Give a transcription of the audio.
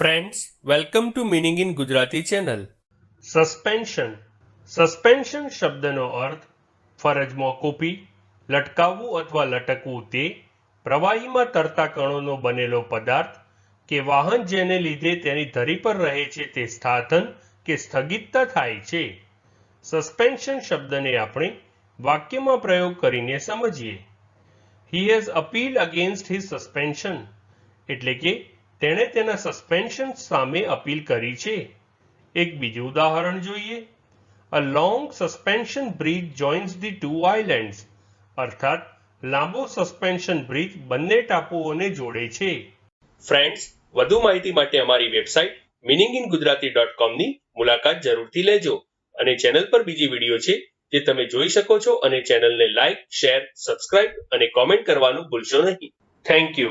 Friends welcome to meaning in Gujarati channel suspension suspension શબ્દનો અર્થ ફરજ મોકૂફી લટકાવવું અથવા લટકવું તે પ્રવાહીમાં તરતા કણોનો બનેલો પદાર્થ કે વાહન જેને લીધે તેની ધરી પર રહે છે તે સ્થાથન કે સ્થગિતતા થાય છે. સસ્પેન્શન શબ્દને આપણે વાક્યમાં પ્રયોગ કરીને સમજીએ. He has appeal against his suspension એટલે કે તેણે તેના સસ્પેન્શન સામે અપીલ કરી છે. એક બીજું ઉદાહરણ જોઈએ. A long suspension bridge joins the two islands અર્થાત, લાંબો સસ્પેન્શન બ્રિજ બંને ટાપુઓને જોડે છે. ફ્રેન્ડ્સ વધુ માહિતી માટે અમારી website meaning in Gujarati dot કોમની મુલાકાત જરૂરથી લેજો અને ચેનલ પર બીજી વીડિયો છે જે તમે જોઈ શકો છો અને ચેનલને લાઇક શેર સબસ્ક્રાઇબ અને કોમેન્ટ કરવાનું ભૂલશો નહીં. Thank you